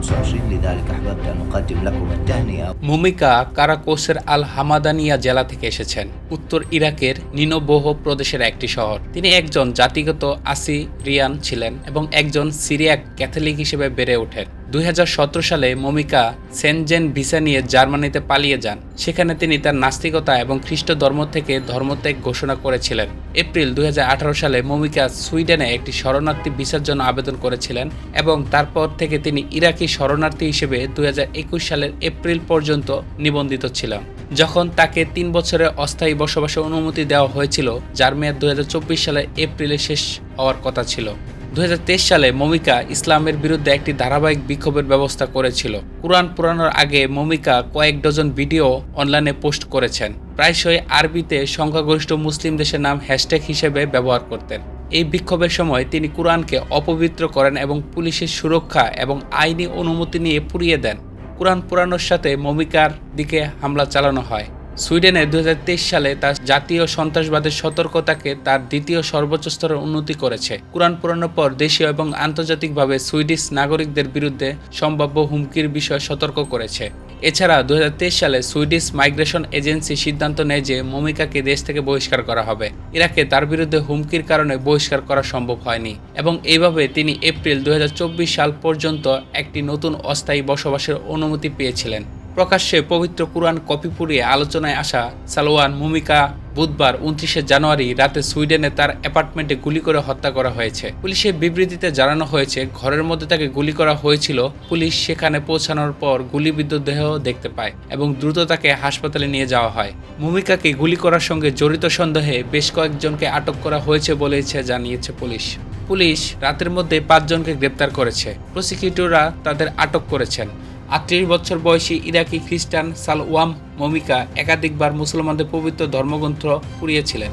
25 لذلك أحببت أن أقدم لكم التهنئة মুমিকা কারাকোসের আল হামাদানিয়া জেলা থেকে এসেছেন উত্তর ইরাকের নিনোবোহ প্রদেশের একটি শহর তিনি একজন জাতিগত আসিরিয়ান ছিলেন এবং একজন সিরিয়াক ক্যাথলিক হিসেবে বেড়ে ওঠেন দুই হাজার সতেরো সালে মমিকা সেনজেন ভিসা নিয়ে জার্মানিতে পালিয়ে যান। সেখানে তিনি তার নাস্তিকতা এবং খ্রিস্ট ধর্ম থেকে ধর্মত্যাগ ঘোষণা করেছিলেন। এপ্রিল দুই হাজার আঠারো সালে মমিকা সুইডেনে একটি শরণার্থী ভিসার জন্য আবেদন করেছিলেন এবং তারপর থেকে তিনি ইরাকি শরণার্থী হিসেবে দুই হাজার একুশ সালের এপ্রিল পর্যন্ত নিবন্ধিত ছিলেন। যখন তাকে তিন বছরের অস্থায়ী বসবাসের অনুমতি দেওয়া হয়েছিল, যার মেয়াদ দুই সালের এপ্রিলে শেষ হওয়ার কথা ছিল। দু হাজার তেইশ সালে মমিকা ইসলামের বিরুদ্ধে একটি ধারাবাহিক বিক্ষোভের ব্যবস্থা করেছিল। কোরআন পুরানোর আগে মমিকা কয়েক ডজন ভিডিও অনলাইনে পোস্ট করেছেন। প্রায়শই আরবিতে সংখ্যাগরিষ্ঠ মুসলিম দেশের নাম হ্যাশট্যাগ হিসেবে ব্যবহার করতেন। এই বিক্ষোভের সময় তিনি কুরআনকে অপবিত্র করেন এবং পুলিশের সুরক্ষা এবং আইনি অনুমতি নিয়ে পুড়িয়ে দেন। কোরআন পুরানোর সাথে মমিকার দিকে হামলা চালানো হয়। সুইডেনে দুই হাজার তেইশ সালে তার জাতীয় সন্ত্রাসবাদের সতর্কতাকে তার দ্বিতীয় সর্বোচ্চ স্তরের উন্নতি করেছে। কুরআন পুরানোর পর দেশীয় এবং আন্তর্জাতিকভাবে সুইডিশ নাগরিকদের বিরুদ্ধে সম্ভাব্য হুমকির বিষয়ে সতর্ক করেছে। এছাড়া দুহাজার তেইশ সালে সুইডিশ মাইগ্রেশন এজেন্সি সিদ্ধান্ত নেয় যে মমিকাকে দেশ থেকে বহিষ্কার করা হবে। ইরাকে তার বিরুদ্ধে হুমকির কারণে বহিষ্কার করা সম্ভব হয়নি এবং এইভাবে তিনি এপ্রিল দু হাজার চব্বিশ সাল পর্যন্ত একটি নতুন অস্থায়ী বসবাসের অনুমতি পেয়েছিলেন। প্রকাশ্যে পবিত্র কুরআন কপি পুড়িয়ে আলোচনায় আসা সালোয়ান মুমিকা বুধবার উনত্রিশে জানুয়ারি রাতে সুইডেনে তার অ্যাপার্টমেন্টে গুলি করে হত্যা করা হয়েছে। পুলিশের বিবৃতিতে জানানো হয়েছে, ঘরের মধ্যে তাকে গুলি করা হয়েছিল। পুলিশ সেখানে পৌঁছানোর পর গুলিবিদ্ধ দেহ দেখতে পায় এবং দ্রুত তাকে হাসপাতালে নিয়ে যাওয়া হয়। মুমিকাকে গুলি করার সঙ্গে জড়িত সন্দেহে বেশ কয়েকজনকে আটক করা হয়েছে বলেছে জানিয়েছে পুলিশ। পুলিশ রাতের মধ্যে পাঁচজনকে গ্রেপ্তার করেছে। প্রসিকিউটররা তাদের আটক করেছেন। আটত্রিশ বছর বয়সী ইরাকি খ্রিস্টান সালওয়াম মমিকা একাধিকবার মুসলমানদের পবিত্র ধর্মগ্রন্থ পুড়িয়েছিলেন।